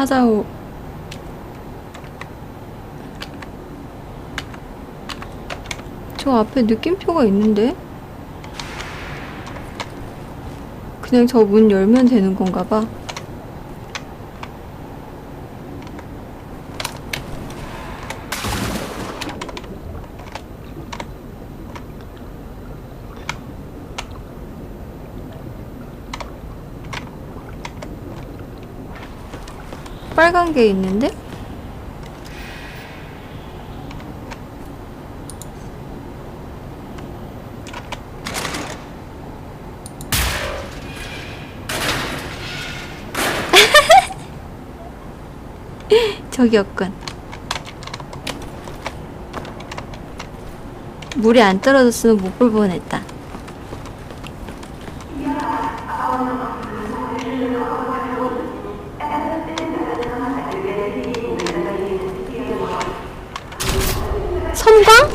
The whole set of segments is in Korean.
찾아오. 저 앞에 느낌표가 있는데? 그냥 저 문 열면 되는 건가 봐 빨간 게 있는데? 저기였군. 물이 안 떨어졌으면 못 볼 뻔했다. 섬광?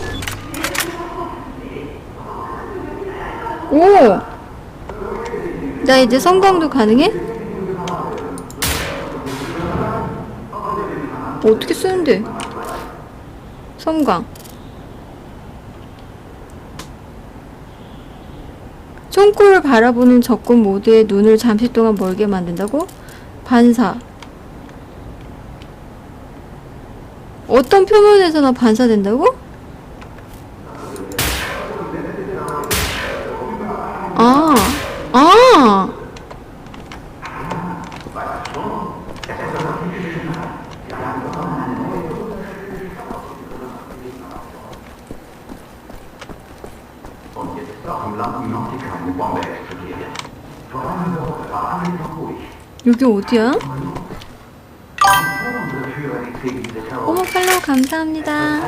오! 나 이제 섬광도 가능해? 어떻게 쓰는데? 섬광. 총구를 바라보는 접근 모드에 눈을 잠시 동안 멀게 만든다고? 반사. 어떤 표면에서나 반사된다고? 여기 어디야? 어머, 팔로우 감사합니다.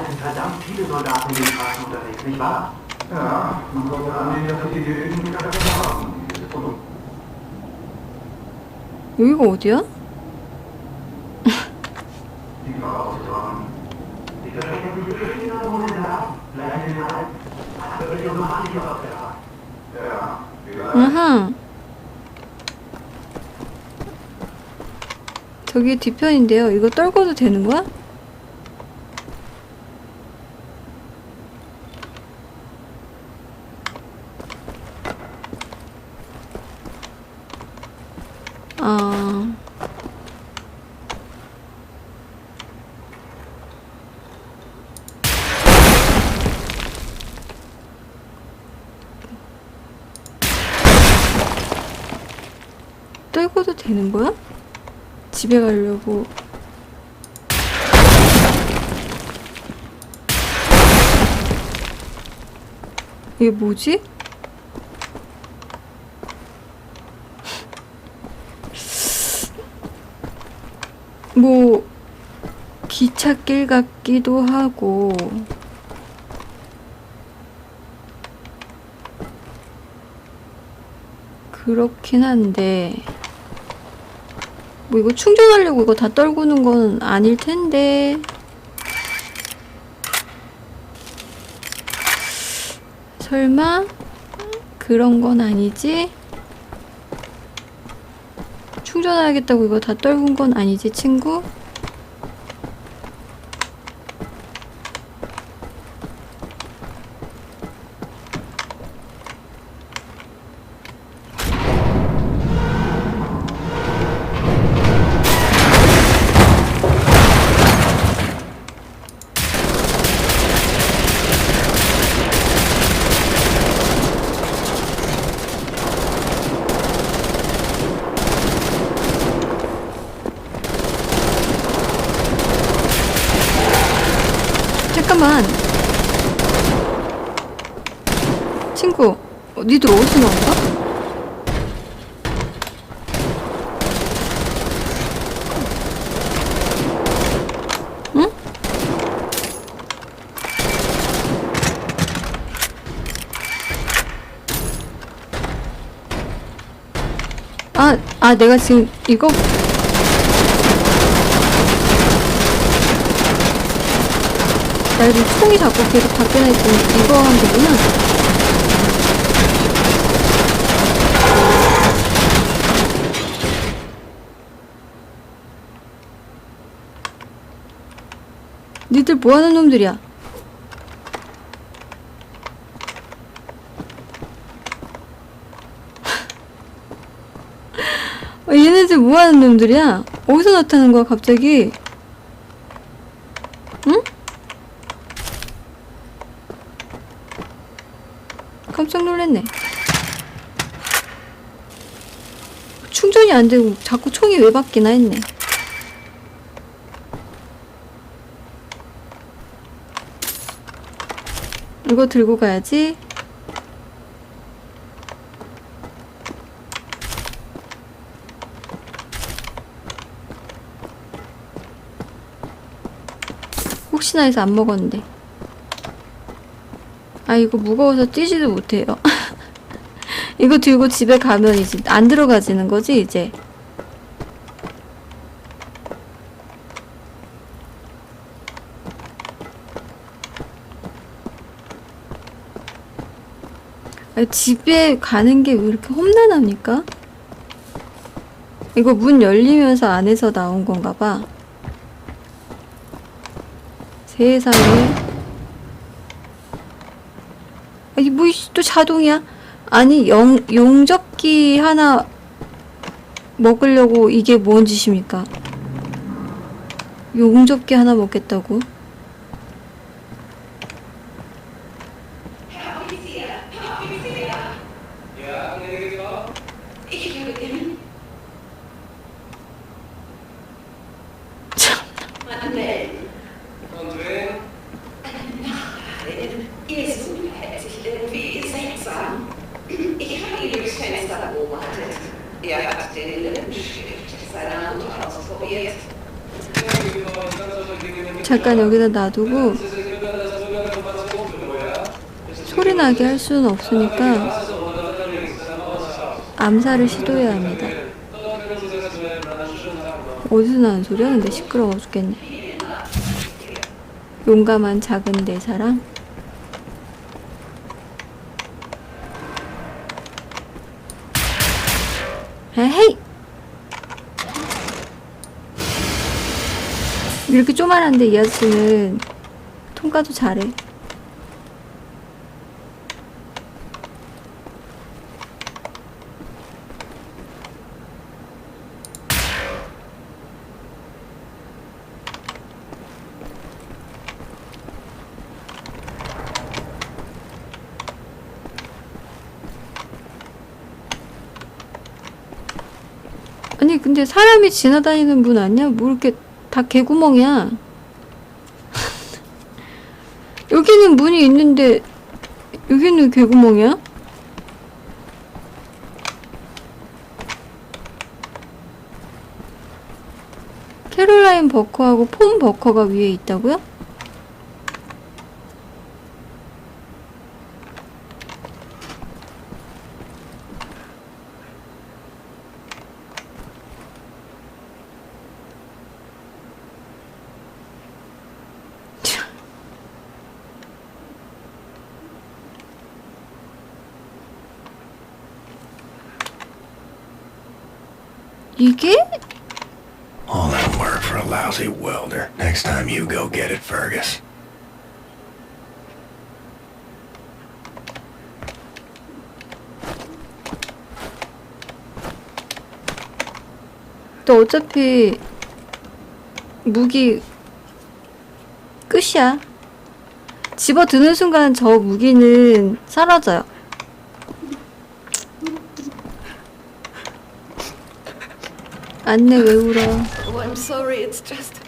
여기가 어디야? 아하. 저기 뒤편인데요. 이거 떨궈도 되는 거야? 아. 떨궈도 되는 거야? 집에 가려고. 이게 뭐지? 뭐, 기찻길 같기도 하고, 그렇긴 한데, 뭐 이거 충전하려고 이거 다 떨구는 건 아닐 텐데. 설마 그런 건 아니지? 충전해야겠다고 이거 다 떨군 건 아니지, 친구? 아 내가 지금 이거? 나 요즘 총이 자꾸 계속 바뀌나 했더니 이거 한 거구나. 니들 뭐하는 놈들이야? 어, 얘네들 뭐하는 놈들이야? 어디서 나타나는 거야 갑자기? 응? 깜짝 놀랐네. 충전이 안 되고 자꾸 총이 왜 바뀌나 했네. 이거 들고 가야지. 혹시나 해서 안 먹었는데. 아, 이거 무거워서 뛰지도 못해요. 이거 들고 집에 가면 이제 안 들어가지는 거지, 이제. 아, 집에 가는 게 왜 이렇게 험난합니까? 이거 문 열리면서 안에서 나온 건가 봐. 세상에. 아니, 뭐, 또 자동이야? 아니, 영, 용접기 하나 먹으려고 이게 뭔 짓입니까? 용접기 하나 먹겠다고? 잠깐 여기다 놔두고 소리 나게 할 수는 없으니까 암살을 시도해야 합니다. 어디서 나는 소리야? 근데 시끄러워 죽겠네. 용감한 작은 내 사랑. 에헤이! 이렇게 쪼만한데 이 아저씨는 통과도 잘해. 아니 근데 사람이 지나다니는 문 아니야? 뭐 이렇게 다 개구멍이야. 여기는 문이 있는데 여기는 개구멍이야? 캐롤라인 버커하고 폼 버커가 위에 있다고요? 이게? All that work for a lousy welder. Next time you go get it, Fergus. 또 어차피 무기 끝이야. 집어 드는 순간 저 무기는 사라져요. 안내 왜 울어? Oh, I'm sorry, it's just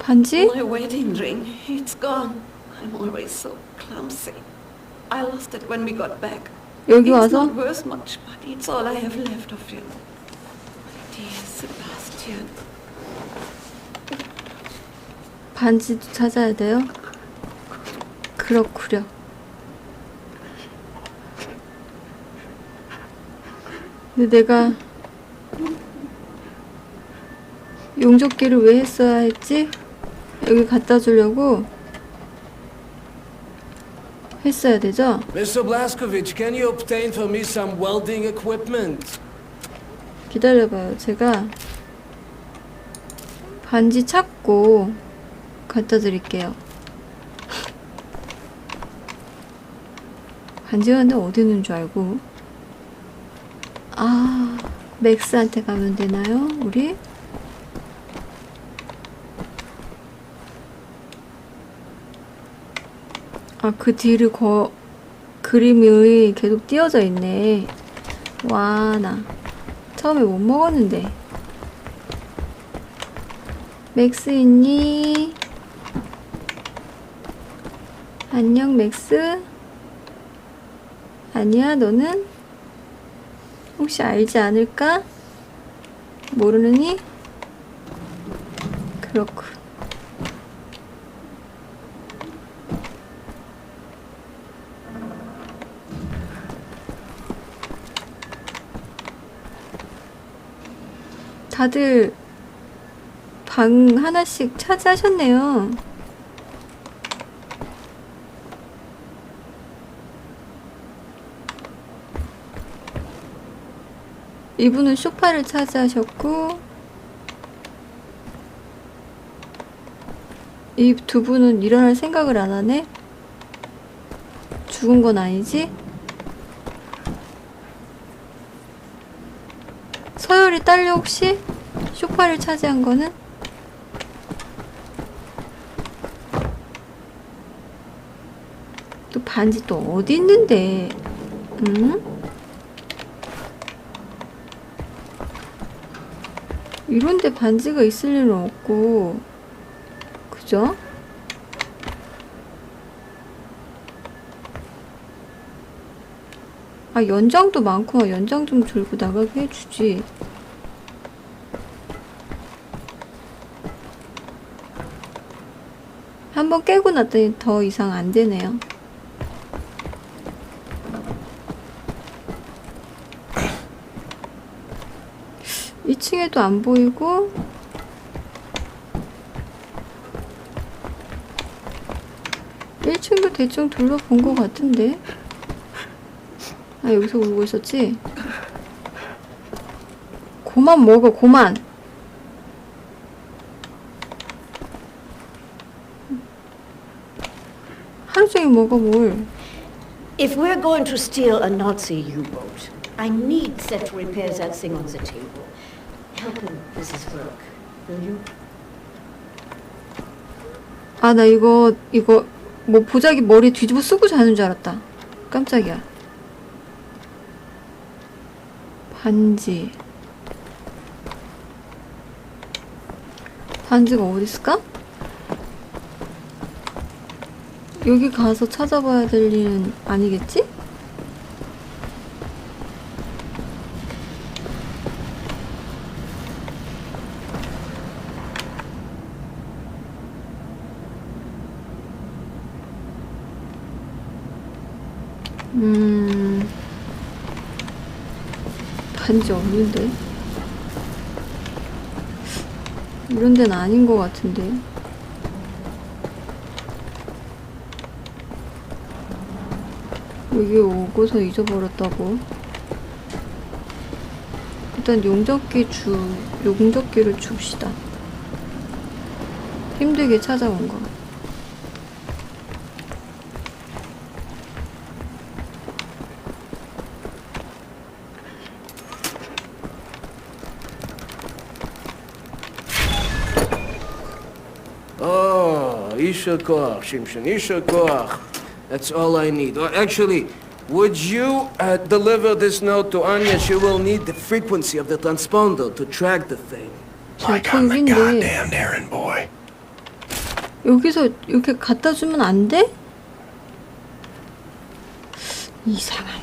반지? my wedding ring. It's gone. I'm always so clumsy. I lost it when we got back. 여기 It's 와서 not worth much, but it's all I have left of you. Dear Sebastian. 반지도 찾아야 돼요? 그렇구려. 근데 내가 용접기를 왜 했어야 했지? 여기 갖다 주려고 했어야 되죠? Mr. Blaskovich, can you obtain for me some welding equipment? 기다려봐요. 제가 반지 찾고 갖다 드릴게요. 반지가 근데 어디 있는 줄 알고 아 맥스한테 가면 되나요? 우리? 아, 그 뒤를 거, 그림이 계속 띄어져 있네. 와, 나. 처음에 못 먹었는데. 맥스 있니? 안녕, 맥스? 아니야, 너는? 혹시 알지 않을까? 모르느니? 그렇군. 다들 방 하나씩 차지하셨네요. 이분은 소파를 차지하셨고 이 두 분은 일어날 생각을 안 하네? 죽은 건 아니지? 서열이 딸려 혹시? 소파를 차지한 거는? 또 반지 또 어디 있는데? 응? 이런데 반지가 있을 일은 없고, 그죠? 아, 연장도 많구만. 연장 좀 들고 나가게 해주지. 한번 깨고 났더니 더 이상 안 되네요. 이층에도안 보이고 일층도 대충 둘러본 것 같은데 아 여기서 울고 있었지? 고만 먹어 고만 종일 먹어 뭘 If we're going to steal a Nazi U-boat, I need Seth to repair that thing on the table. Help him his work, will you? 아, 나 이거, 이거, 뭐 보자기 머리 뒤집어 쓰고 자는 줄 알았다. 깜짝이야. 반지. 반지가 어디 있을까? 여기 가서 찾아봐야 될 일은 아니겠지? 음, 반지 없는데? 이런 데는 아닌 것 같은데. 여기 오고서 잊어버렸다고. 일단 용접기 주, 용접기를 줍시다. 힘들게 찾아온 거. Shimshon, Isha Koach. That's all I need. Well, actually, would you uh, deliver this note to Anya? She will need the frequency of the transponder to track the thing. Like I'm the goddamn errand boy. 여기서 이렇게 갖다 주면 안 돼? 이상한 사람.